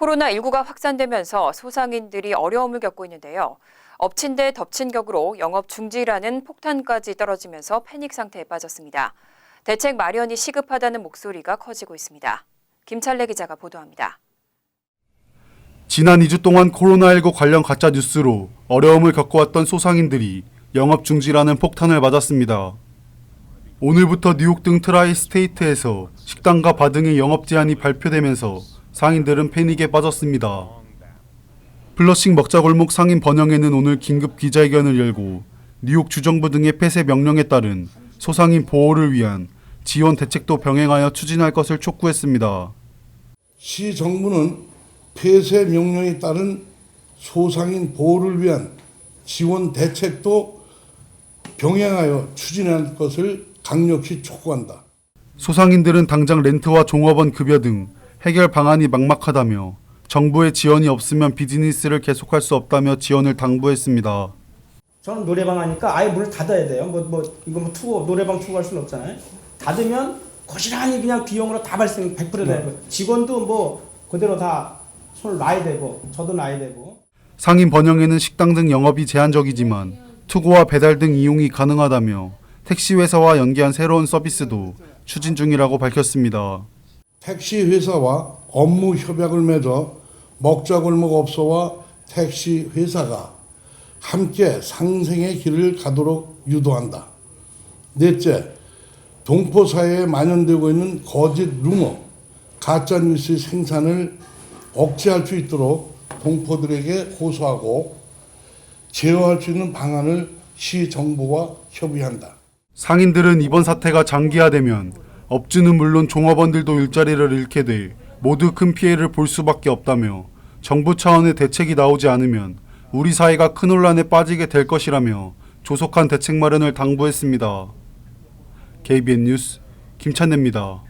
코로나19가 확산되면서 소상인들이 어려움을 겪고 있는데요. 엎친 데 덮친 격으로 영업 중지라는 폭탄까지 떨어지면서 패닉 상태에 빠졌습니다. 대책 마련이 시급하다는 목소리가 커지고 있습니다. 김찬래 기자가 보도합니다. 지난 2주 동안 코로나19 관련 가짜 뉴스로 어려움을 겪어왔던 소상인들이 영업 중지라는 폭탄을 맞았습니다. 오늘부터 뉴욕 등 트라이 스테이트에서 식당과 바 등의 영업 제한이 발표되면서 상인들은 패닉에 빠졌습니다. 플러싱 먹자골목 상인 번영회는 오늘 긴급 기자회견을 열고 뉴욕 주정부 등의 폐쇄 명령에 따른 소상인 보호를 위한 지원 대책도 병행하여 추진할 것을 촉구했습니다. 시 정부는 폐쇄 명령에 따른 소상인 보호를 위한 지원 대책도 병행하여 추진할 것을 강력히 촉구한다. 소상인들은 당장 렌트와 종업원 급여 등 해결 방안이 막막하다며 정부의 지원이 없으면 비즈니스를 계속할 수 없다며 지원을 당부했습니다. 저는 노래방 하니까 아예 문을 닫아야 돼요. 뭐, 뭐, 이거 뭐 투고, 노래방 투고할 수는 없잖아요. 닫으면 고스란히 그냥 비용으로 다 발생 100% 되고, 직원도 뭐, 그대로 다 손을 놔야 되고, 저도 놔야 되고. 상인 번영에는 식당 등 영업이 제한적이지만 투고와 배달 등 이용이 가능하다며 택시 회사와 연계한 새로운 서비스도 추진 중이라고 밝혔습니다. 택시 회사와 업무 협약을 맺어 먹자골목 업소와 택시 회사가 함께 상생의 길을 가도록 유도한다. 넷째, 동포 사회에 만연되고 있는 거짓 루머, 가짜 뉴스 생산을 억제할 수 있도록 동포들에게 호소하고 제어할 수 있는 방안을 시 정부와 협의한다. 상인들은 이번 사태가 장기화되면 업주는 물론 종업원들도 일자리를 잃게 돼 모두 큰 피해를 볼 수밖에 없다며 정부 차원의 대책이 나오지 않으면 우리 사회가 큰 혼란에 빠지게 될 것이라며 조속한 대책 마련을 당부했습니다. KBN 뉴스 김찬래입니다.